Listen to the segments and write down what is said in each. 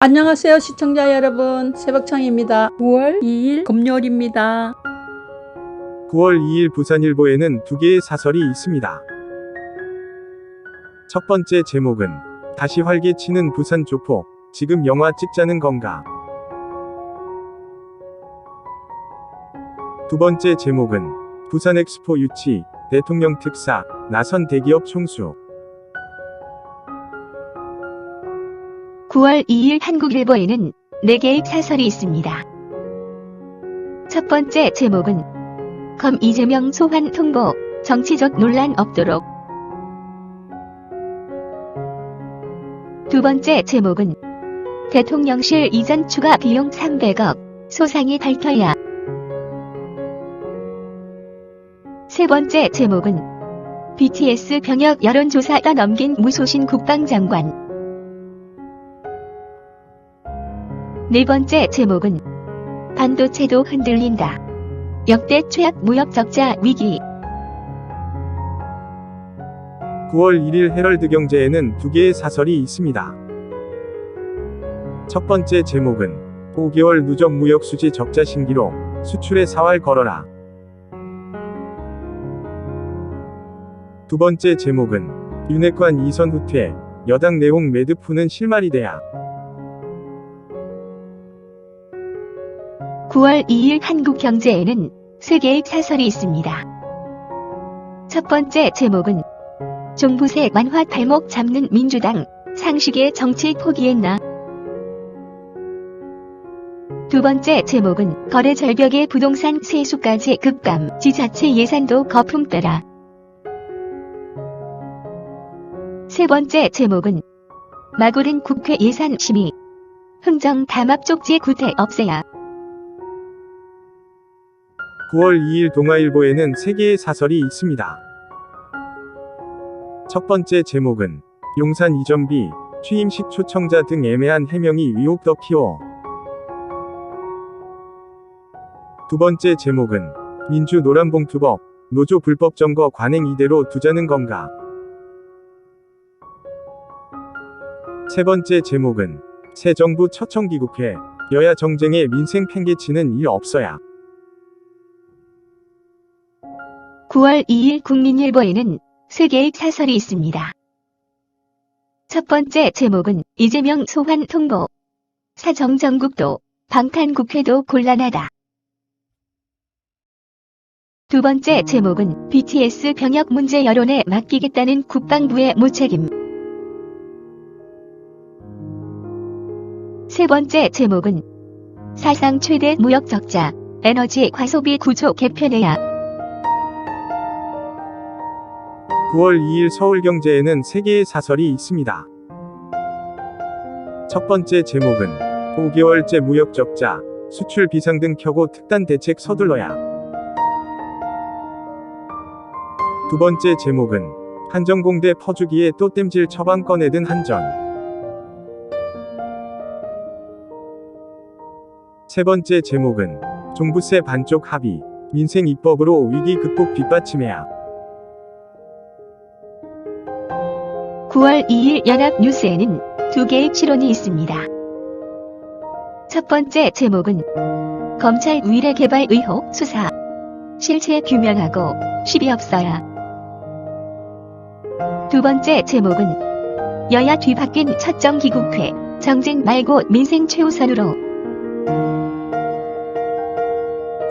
안녕하세요 시청자 여러분 새벽창입니다 9월 2일 금요일입니다 9월 2일 부산일보에는 두 개의 사설이 있습니다. 첫 번째 제목은 다시 활개치는 부산 조폭, 지금 영화 찍자는 건가? 두 번째 제목은 부산 엑스포 유치, 대통령 특사, 나선 대기업 총수. 9월 2일 한국일보에는 4개의 사설이 있습니다. 첫 번째 제목은 검 이재명 소환 통보, 정치적 논란 없도록. 두 번째 제목은 대통령실 이전 추가 비용 300억, 소상이 밝혀야. 세 번째 제목은 BTS 병역 여론조사 떠넘긴 무소신 국방장관. 네 번째 제목은 반도체도 흔들린다. 역대 최악 무역 적자 위기. 9월 1일 헤럴드 경제에는 두 개의 사설이 있습니다. 첫 번째 제목은 5개월 누적 무역 수지 적자 신기록, 수출의 사활 걸어라. 두 번째 제목은 윤핵관 이선 후퇴, 여당 내용 매듭 푸는 실마리 대야. 9월 2일 한국 경제에는 세 개의 사설이 있습니다. 첫 번째 제목은 종부세 완화 발목 잡는 민주당 상식의 정치 포기했나? 두 번째 제목은 거래 절벽의 부동산 세수까지 급감 지자체 예산도 거품 빼라. 세 번째 제목은 마구른 국회 예산 심의 흥정 담합 쪽지 구태 없애야. 9월 2일 동아일보에는 세 개의 사설이 있습니다. 첫 번째 제목은 용산 이전비, 취임식 초청자 등 애매한 해명이 위혹 더 키워. 두 번째 제목은 민주 노란봉투법, 노조 불법 점거 관행 이대로 두자는 건가. 세 번째 제목은 새 정부 초청기국회, 여야 정쟁에 민생 팽개치는 일 없어야. 9월 2일 국민일보에는 세 개의 사설이 있습니다. 첫 번째 제목은 이재명 소환 통보. 사정정국도 방탄국회도 곤란하다. 두 번째 제목은 BTS 병역 문제 여론에 맡기겠다는 국방부의 무책임. 세 번째 제목은 사상 최대 무역 적자, 에너지 과소비 구조 개편해야. 9월 2일 서울경제에는 세 개의 사설이 있습니다. 첫 번째 제목은 5개월째 무역 적자, 수출 비상등 켜고 특단 대책 서둘러야. 두 번째 제목은 한정공대 퍼주기에 또 땜질 처방 꺼내든 한전. 세 번째 제목은 종부세 반쪽 합의, 민생 입법으로 위기 극복 뒷받침해야. 9월 2일 연합뉴스에는 두 개의 실론이 있습니다. 첫 번째 제목은 검찰 위례 개발 의혹 수사 실체 규명하고 시비 없어야. 두 번째 제목은 여야 뒤바뀐 첫 정기국회 정쟁 말고 민생 최우선으로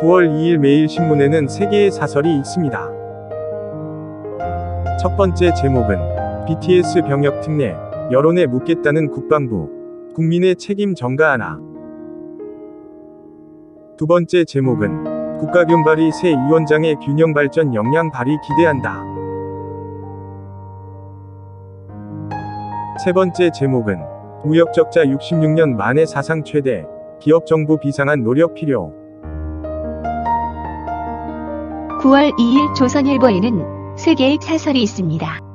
9월 2일 매일신문에는 세 개의 사설이 있습니다. 첫 번째 제목은 BTS 병역 특례, 여론에 묻겠다는 국방부, 국민의 책임 전가하나. 두 번째 제목은 국가균발이 새 위원장의 균형 발전 역량 발휘 기대한다. 세 번째 제목은 무역 적자 66년 만에 사상 최대, 기업 정부 비상한 노력 필요. 9월 2일 조선일보에는 세 개의 사설이 있습니다.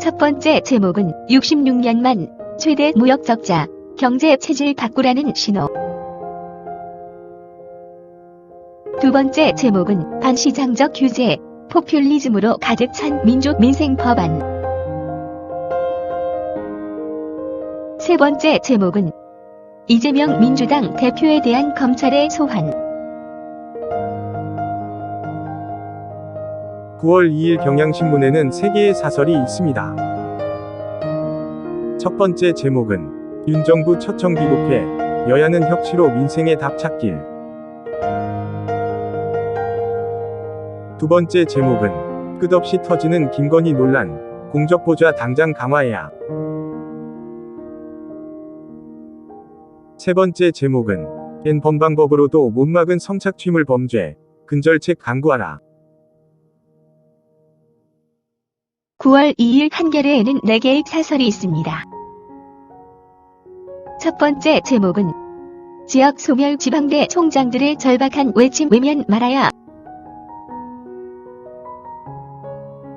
첫 번째 제목은 66년만 최대 무역 적자, 경제 체질 바꾸라는 신호. 두 번째 제목은 반시장적 규제, 포퓰리즘으로 가득 찬 민족 민생 법안. 세 번째 제목은 이재명 민주당 대표에 대한 검찰의 소환. 9월 2일 경향신문에는 세 개의 사설이 있습니다. 첫 번째 제목은 윤 정부 초청 귀국해 여야는 협치로 민생의 답 찾길. 두 번째 제목은 끝없이 터지는 김건희 논란, 공적보좌 당장 강화해야. 세 번째 제목은 N 법방법으로도 못 막은 성착취물 범죄, 근절책 강구하라. 9월 2일 한겨레에는 4개의 사설이 있습니다. 첫 번째 제목은 지역 소멸 지방대 총장들의 절박한 외침 외면 말아야.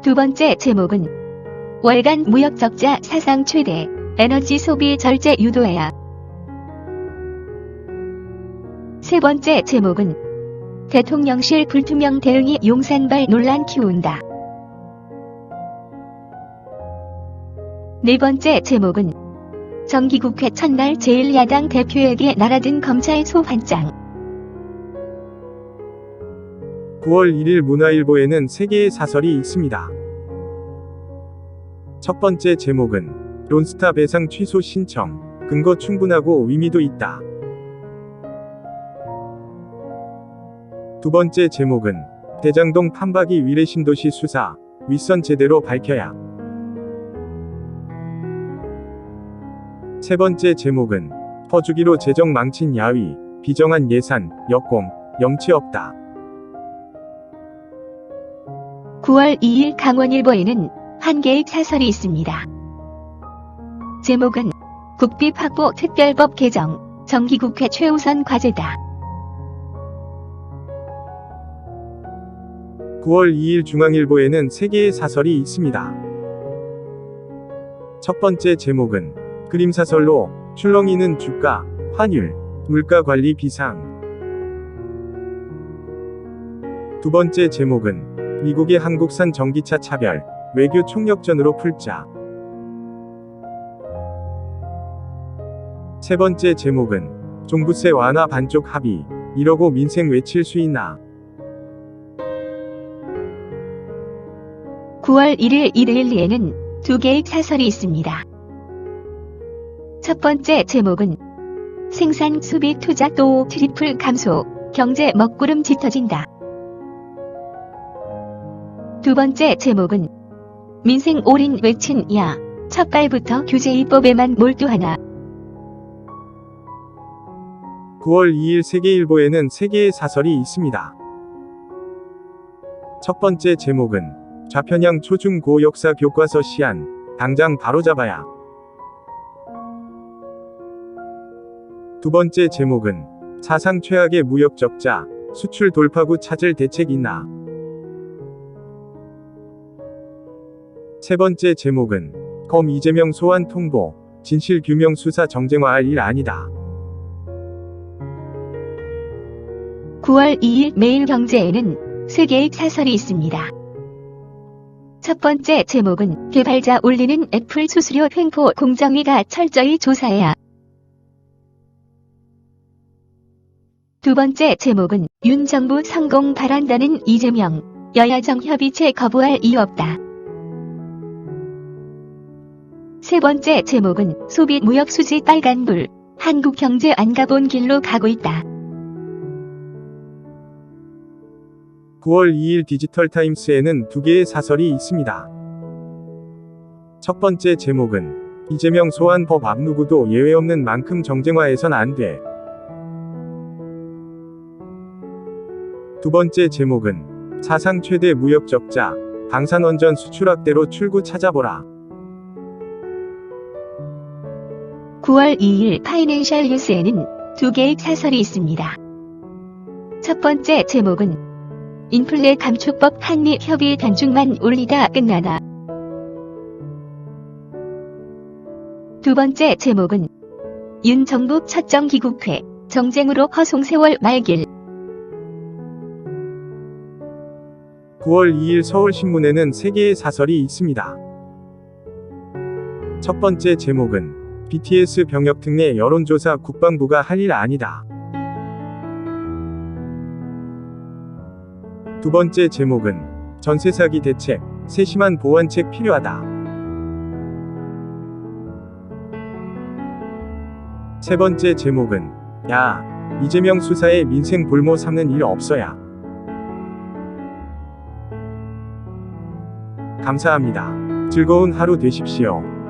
두 번째 제목은 월간 무역 적자 사상 최대 에너지 소비 절제 유도해야. 세 번째 제목은 대통령실 불투명 대응이 용산발 논란 키운다. 네 번째 제목은 정기국회 첫날 제1야당 대표에게 날아든 검찰 소환장. 9월 1일 문화일보에는 3개의 사설이 있습니다. 첫 번째 제목은 론스타 배상 취소 신청, 근거 충분하고 의미도 있다. 두 번째 제목은 대장동 판박이 위례신도시 수사, 윗선 제대로 밝혀야. 세 번째 제목은 퍼주기로 재정 망친 야위, 비정한 예산, 역공, 염치 없다. 9월 2일 강원일보에는 한 개의 사설이 있습니다. 제목은 국비 확보 특별법 개정, 정기국회 최우선 과제다. 9월 2일 중앙일보에는 3개의 사설이 있습니다. 첫 번째 제목은 그림사설로 출렁이는 주가, 환율, 물가 관리 비상. 두 번째 제목은 미국의 한국산 전기차 차별, 외교 총력전으로 풀자. 세 번째 제목은 종부세 완화 반쪽 합의, 이러고 민생 외칠 수 있나. 9월 1일 일요일리에는 두 개의 사설이 있습니다. 첫 번째 제목은 생산 수비 투자 또 트리플 감소, 경제 먹구름 짙어진다. 두 번째 제목은 민생 올인 외친 야, 첫발부터 규제 입법에만 몰두하나. 9월 2일 세계일보에는 3개의 사설이 있습니다. 첫 번째 제목은 좌편향 초중고 역사 교과서 시안, 당장 바로잡아야. 두 번째 제목은 사상 최악의 무역 적자, 수출 돌파구 찾을 대책 있나. 세 번째 제목은 검 이재명 소환 통보, 진실 규명 수사 정쟁화할 일 아니다. 9월 2일 매일경제에는 세 개의 사설이 있습니다. 첫 번째 제목은 개발자 올리는 애플 수수료 횡포 공정위가 철저히 조사해야. 두 번째 제목은 윤 정부 성공 바란다는 이재명, 여야정 협의체 거부할 이유 없다. 세 번째 제목은 소비 무역 수지 빨간불, 한국 경제 안 가본 길로 가고 있다. 9월 2일 디지털 타임스에는 두 개의 사설이 있습니다. 첫 번째 제목은 이재명 소환 법 앞 누구도 예외 없는 만큼 정쟁화해선 안 돼. 두 번째 제목은 사상 최대 무역 적자, 방산원전 수출학대로 출구 찾아보라. 9월 2일 파이낸셜 뉴스에는 두 개의 사설이 있습니다. 첫 번째 제목은 인플레 감축법 한미 협의 단축만 올리다 끝나다. 두 번째 제목은 윤 정부 첫 정 기국회 정쟁으로 허송 세월 말길. 9월 2일 서울신문에는 3개의 사설이 있습니다. 첫 번째 제목은 BTS 병역 특례 여론조사 국방부가 할 일 아니다. 두 번째 제목은 전세 사기 대책, 세심한 보완책 필요하다. 세 번째 제목은 야, 이재명 수사에 민생 볼모 삼는 일 없어야. 감사합니다. 즐거운 하루 되십시오.